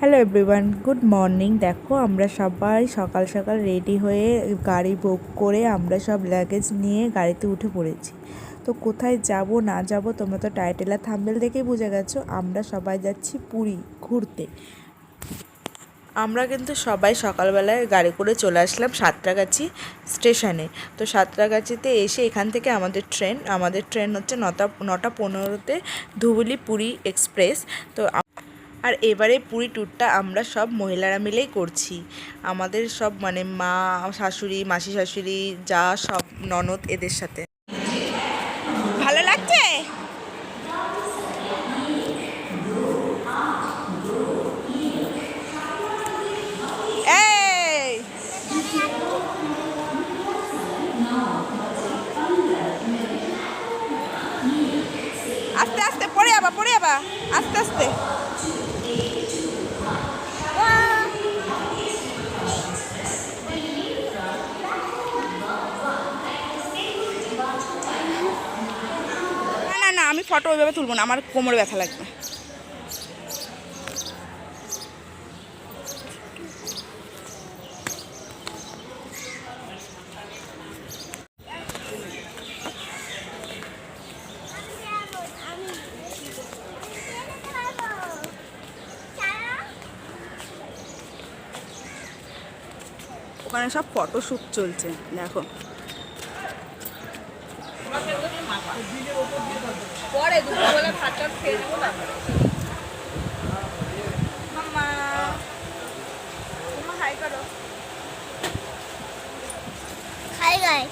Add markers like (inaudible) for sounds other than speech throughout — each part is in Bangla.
হ্যালো এভরিওয়ান গুড মর্নিং দেখো, আমরা সবাই সকাল সকাল রেডি হয়ে গাড়ি বুক করে আমরা সব লাগেজ নিয়ে গাড়িতে উঠে পড়েছি। তো কোথায় যাব, না যাব, তোমরা তো টাইটেল আর থাম্বেল দেখেই বুঝে গেছো। আমরা সবাই যাচ্ছি পুরী ঘুরতে। আমরা কিন্তু সবাই সকালবেলায় গাড়ি করে চলে আসলাম সাঁতরাগাছি স্টেশনে। তো সাঁতরাগাছিতে এসে এখান থেকে আমাদের ট্রেন আমাদের ট্রেন হচ্ছে নটা নটা পনেরোতে ধুবুলি পুরী এক্সপ্রেস। তো আর এবারে পুরী ট্যুরটা আমরা সব মহিলারা মিলেই করছি। আমাদের সব মানে মা, শাশুড়ি, মাসি, শাশুড়ি, যা সব ননদ এদের সাথে। ভালো লাগছে? আস্তে আস্তে, পড়ে যাবা পড়ে যাবা। আস্তে আস্তে। ফটো ওইভাবে তুলবো না আমার কোমরে ব্যথা লাগবে। ওখানে সব ফটো শ্যুট চলছে দেখো। পরে দুপুরবেলা ভাত টাত খেয়ে নেব না। মাম্মা মাম্মা হাই করো। Hi guy.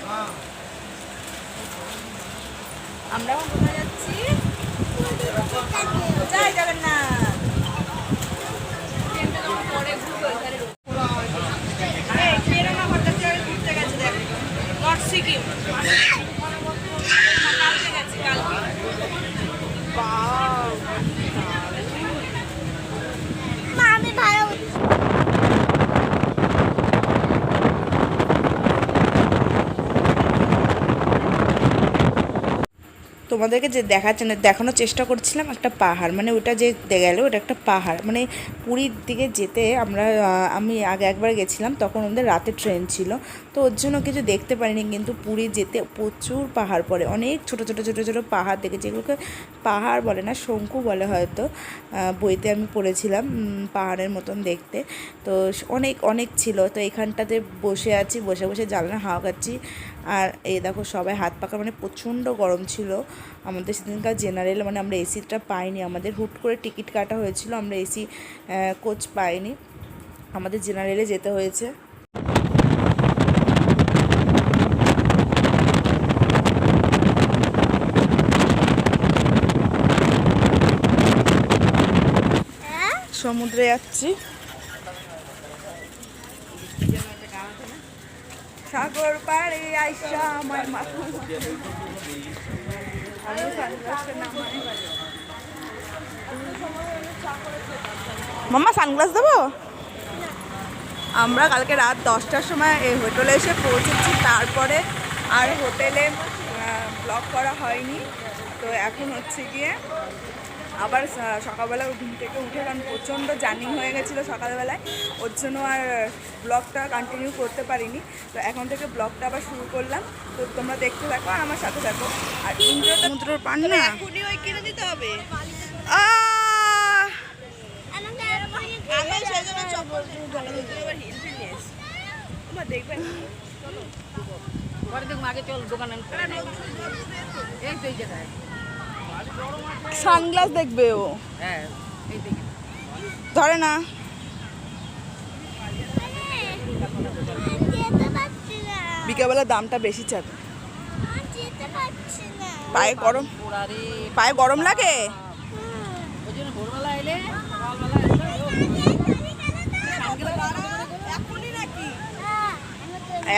আমরা এখন কোথায় যাচ্ছি? জয় জগন্নাথ। ট্রেনটা যখন পরে ঘুরবে ওইখানে নর্থ সিকিম। কালকে গেছি কালকে। 吧。তোমাদেরকে যে দেখাচ্ছে না, দেখানোর চেষ্টা করছিলাম একটা পাহাড় মানে ওটা যে গেল ওটা একটা পাহাড় মানে পুরীর দিকে যেতে আমরা আমি আগে একবার গেছিলাম, তখন ওদের রাতে ট্রেন ছিল, তো ওর জন্য কিছু দেখতে পারিনি, কিন্তু পুরী যেতে প্রচুর পাহাড় পড়ে, অনেক ছোট ছোট ছোট ছোট পাহাড় দেখেছি, এগুলোকে পাহাড় বলে না, শঙ্কু বলে হয়তো বইতে আমি পড়েছিলাম পাহাড়ের মতন দেখতে, তো অনেক অনেক ছিল, তো এখানটাতে বসে আছি, বসে বসে জানলা হাওয়া খাচ্ছি আর এই দেখো সবাই হাত পাকা মানে প্রচণ্ড গরম ছিল। আমাদের সেদিনকার জেনারেল মানে আমরা এসিটা পাইনি। আমাদের হুট করে টিকিট কাটা হয়েছিল আমরা এসি কোচ পাইনি। আমাদের জেনারেলে যেতে হয়েছে। হ্যাঁ? সমুদ্রে যাচ্ছি। সাগর পাড়ে আইসা আমার মাম্মা সানগ্লাস দেবো? আমরা কালকে রাত দশটার সময় এই হোটেলে এসে পৌঁছেছি, তারপরে আর হোটেলে ব্লক করা হয়নি। তো এখন হচ্ছে গিয়ে আবার সকালবেলা ঘুম থেকে উঠে কারণ প্রচণ্ড জার্নি হয়ে গেছিল সকালবেলায় ওর জন্য আর ব্লগটা কন্টিনিউ করতে পারিনি। তো এখন থেকে ব্লগটা আবার শুরু করলাম। তো তোমরা দেখতে থাকো আর আমার সাথে থাকো। আর ইন্দ্রটা সমুদ্রের পান না? এখনই ওই কিনে দিতে হবে। দেখবেন পরে দেখুন আগে চল দোকানে। এই তো এই জায়গায়। সানগ্লাস দেখবে ও। হ্যাঁ ধরে না। বিকেলবেলা দামটা বেশি চাবে না। পায়ে গরম পায়ে গরম লাগে? এখনই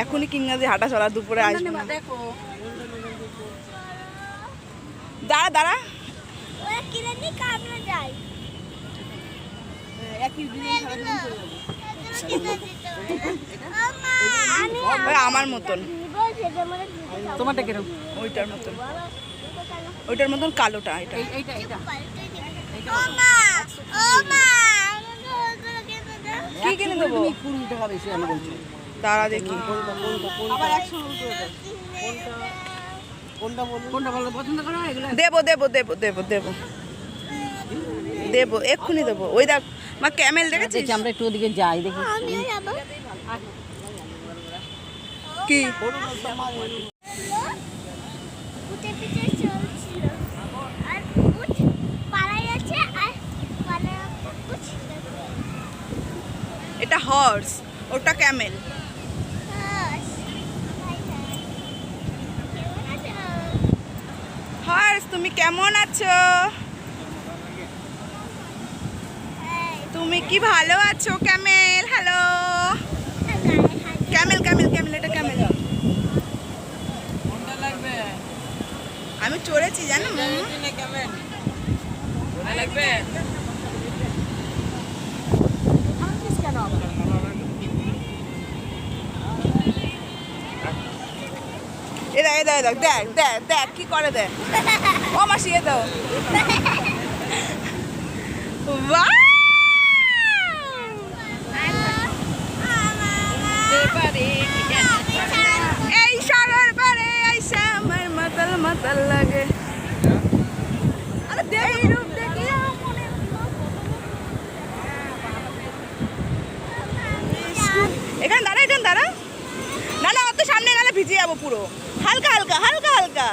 এখনই কিংনাজি হাঁটা চলা দুপুরে আসবে না। দাঁড়া দাঁড়া। কিনে কামড়ে আমি ওই আমার মতন। তোমারটা কীরকম? ওইটার মতন। ওইটার মতন কালোটা এটা। এইটা এইটা। পাল্টে দিবো। ও মা ও মা আমাকে কুড়ি টাকা বেশি আমি বলছি। তারা দেখি। কোনটা কোনটা বলুন। কোনটা ভালো পছন্দ করো দেবো দেবো দেবো দেবো দেবো। দেবো এক্ষুনি দেবো। ওই দেখ মা ক্যামেল দেখেছিস? দেখি আমরা একটু ওদিকে যাই দেখি। কি? পালাই উঠ এটা হর্স ওটা ক্যামেল হর্স তুমি কেমন আছো এই তুমি কি ভালো আছো camel? Hello camel camel camel এটা ক্যামেল। আমি চড়েছি জানো লাগবে? এ দেখ দেখ দেখ দেখ দেখ দেখ কি করে দেখ? ও মাসি এ দাও। (laughs) বাহ! এই সাগর পারে আইসা আমার মাতাল মাতাল লাগে। এই রূপ দেখলে এখানে দাঁড়া এখানে দাঁড়া। না না অত সামনে গেলে ভিজে যাব পুরো। হালকা হালকা হালকা হালকা।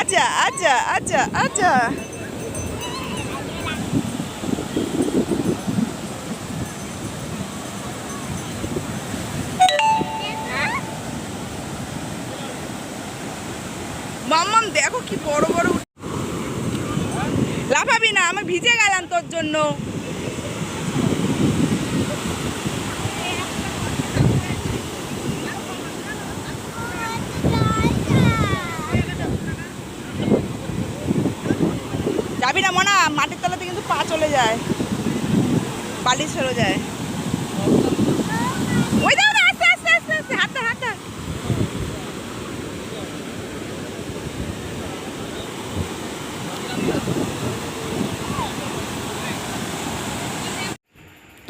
আচ্ছা আচ্ছা আচ্ছা আচ্ছা মাম্মাম দেখো বড় বড় লাফাবি না, আমি ভিজে গেলাম তোর জন্য। যাবি না মনা, মাটির তলাতে কিন্তু পা চলে যায় বালি চলে যায় ওই দাও না আস্তে আস্তে আস্তে আস্তে হাতটা হাতটা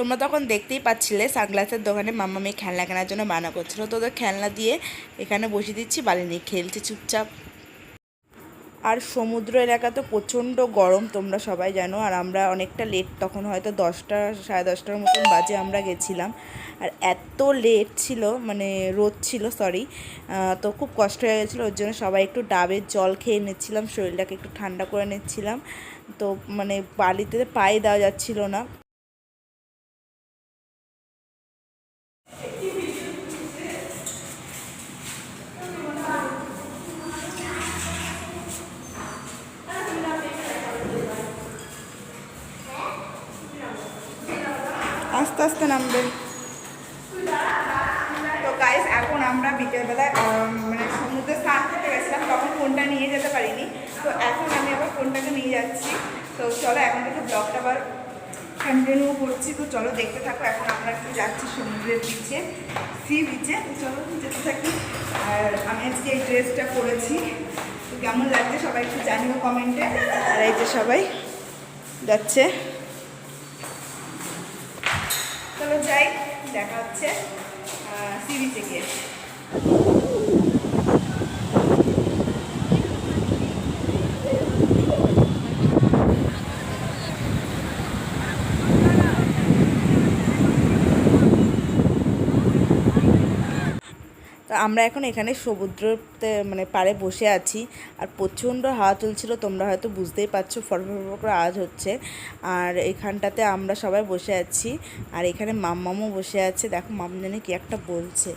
তোমরা তখন দেখতেই পাচ্ছিলে সানগ্লাসের দোকানে মাম্মা মেয়ে খেলনা কেনার জন্য মানা করছিল। তো ওদের খেলনা দিয়ে এখানে বসিয়ে দিচ্ছি, বালি নিয়ে খেলছে চুপচাপ। আর সমুদ্র এলাকা তো প্রচণ্ড গরম, তোমরা সবাই জানো। আর আমরা অনেকটা লেট তখন হয়তো দশটা, সাড়ে দশটার মতন বাজে আমরা গেছিলাম। আর এত লেট ছিল মানে রোদ ছিল সরি তো খুব কষ্ট হয়ে গেছিল। ওর জন্য সবাই একটু ডাবের জল খেয়ে নিচ্ছিলাম, শরীরটাকে একটু ঠান্ডা করে নিচ্ছিলাম। তো মানে বালিতে পায়ে দেওয়া যাচ্ছিল না। আস্তে আস্তে নামবে। তো গাইস এখন আমরা বিকেলবেলায় মানে সমুদ্রে স্নান করতে গেছিলাম, তখন ফোনটা নিয়ে যেতে পারিনি। তো এখন আমি আবার ফোনটাকে নিয়ে যাচ্ছি। তো চলো, এখন থেকে ব্লগটা আবার কন্টিনিউ করছি। তো চলো, দেখতে থাকো, এখন আমরা একটু যাচ্ছি সমুদ্রের বিচে সি বিচে তো চলো, যেতে থাকি। আর আমি আজকে এই ড্রেসটা পরেছি। তো কেমন লাগছে সবাই একটু জানিও কমেন্টে আর এই যে সবাই যাচ্ছে। যাই দেখা হচ্ছে সি বিচে গিয়ে। আমরা এখন এখানে সমুদ্রতে মানে পাড়ে বসে আছি। আর প্রচণ্ড হাওয়া চলছিল তোমরা হয়তো বুঝতেই পারছ ফরফর করে আজ হচ্ছে। আর এখানটাতে আমরা সবাই বসে আছি। আর এখানে মাম্মামও বসে আছে। দেখো মাম কি একটা বলছে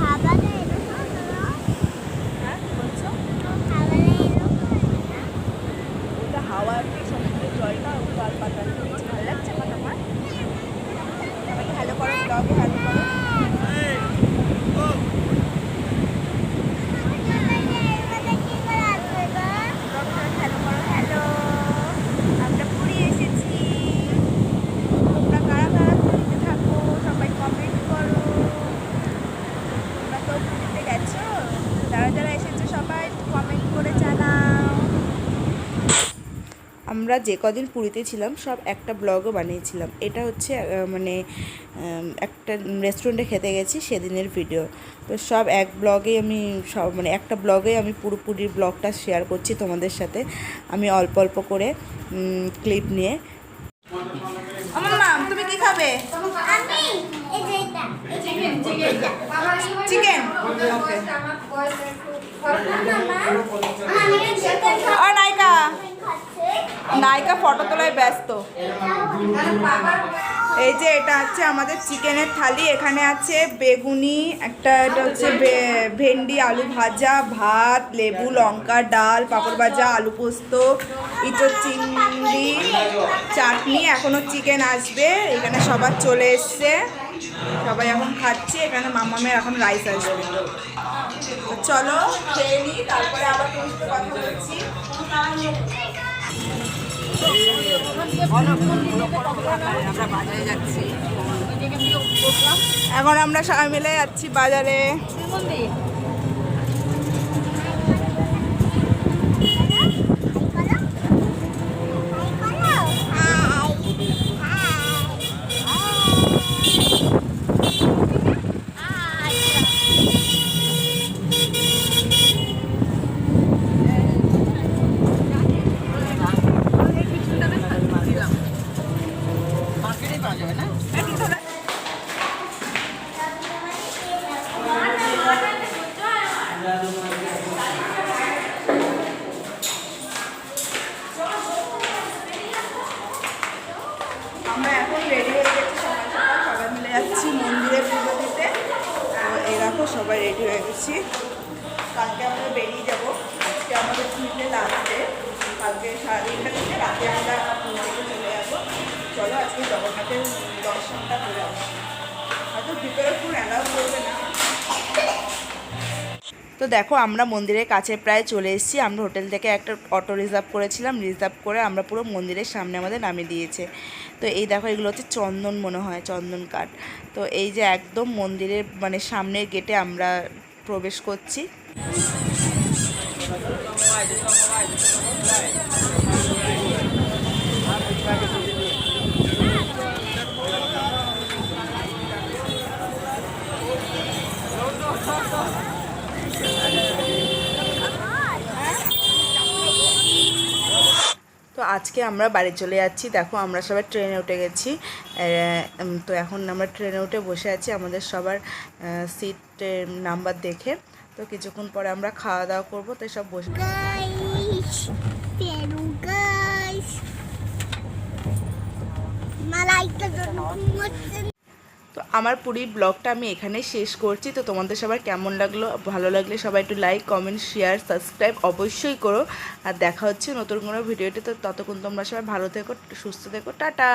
খাবারে এরকম না খাবারে এরকম না ওটা হাওয়া সমুদ্রের জলটা জল পাতা ভালো লাগছে আমার। আমার সবাইকে হ্যালো করো ব্লগে আমরা যে কদিন পুরীতে ছিলাম সব একটা ব্লগও বানিয়েছিলাম। এটা হচ্ছে মানে একটা রেস্টুরেন্টে খেতে গেছি সেদিনের ভিডিও তো সব এক ব্লগে আমি সব মানে একটা ব্লগে আমি পুরোপুরি ব্লগটা শেয়ার করছি তোমাদের সাথে। আমি অল্প অল্প করে ক্লিপ নিয়ে। তুমি কি খাবে? চিকেন ওকে নায়িকা ফটো তোলায় ব্যস্ত। এই যে এটা হচ্ছে আমাদের চিকেনের থালি, এখানে আছে বেগুনি, একটা এটা হচ্ছে ভেন্ডি, আলু ভাজা, ভাত, লেবু, লঙ্কা, ডাল, পাঁপড় ভাজা, আলু পোস্ত, ইঁচড় চিংড়ি, চাটনি। এখনও চিকেন আসবে, এখানে সবার চলে এসছে। সবাই এখন খাচ্ছে, এখানে মামামের এখন রাইস আসবে। চলো, খেয়ে নিই, তারপরে আবার কথা বলছি। এখন আমরা সবাই মিলে যাচ্ছি বাজারে মার্কেটেই পাওয়া যাবে না আমরা এখন রেডি হয়ে গেছি সকাল সকাল সবাই মিলে যাচ্ছি মন্দিরে পুজো দিতে তো এই দেখো সবাই রেডি হয়ে গেছি কালকে আমরা বেরিয়ে যাব আজকে আমাদের মিলে লাস্টে কালকে সারাদিনটা থেকে রাতে আমরা মন্দিরে চলে যাব চলো জগন্নাথের দর্শনটা করে আসি। হয়তো ভিতরে ফুল অ্যালাউ করবে না। তো দেখো, আমরা মন্দিরের কাছে প্রায় চলে এসেছি। আমরা হোটেল থেকে একটা অটো রিজার্ভ করেছিলাম। রিজার্ভ করে আমরা পুরো মন্দিরের সামনে আমাদের নামিয়ে দিয়েছে। তো এই দেখো, এগুলো হচ্ছে চন্দন মনে হয়, চন্দন কাঠ। তো এই যে একদম মন্দিরের মানে সামনের গেটে আমরা প্রবেশ করছি তো আজকে আমরা বাড়ি চলে যাচ্ছি। দেখো, আমরা সবাই ট্রেনে উঠে গেছি। তো এখন আমরা ট্রেনে উঠে বসে আছি আমাদের সবার সিটের নাম্বার দেখে। তো কিছুক্ষণ পরে আমরা খাওয়া দাওয়া করব তো সব বসে পেরু গাইস মালাইকা জন্মদিন তো আমার পুরী ব্লগটা আমি এখানে শেষ করছি। তো তোমাদের সবার কেমন লাগল, ভালো লাগলে সবাই একটু লাইক কমেন্ট শেয়ার সাবস্ক্রাইব অবশ্যই করো। আর দেখা হচ্ছে নতুন কোনো ভিডিওটি তো ততক্ষণ তোমরা সবাই ভালো থেকো, সুস্থ থেকো, টাটা!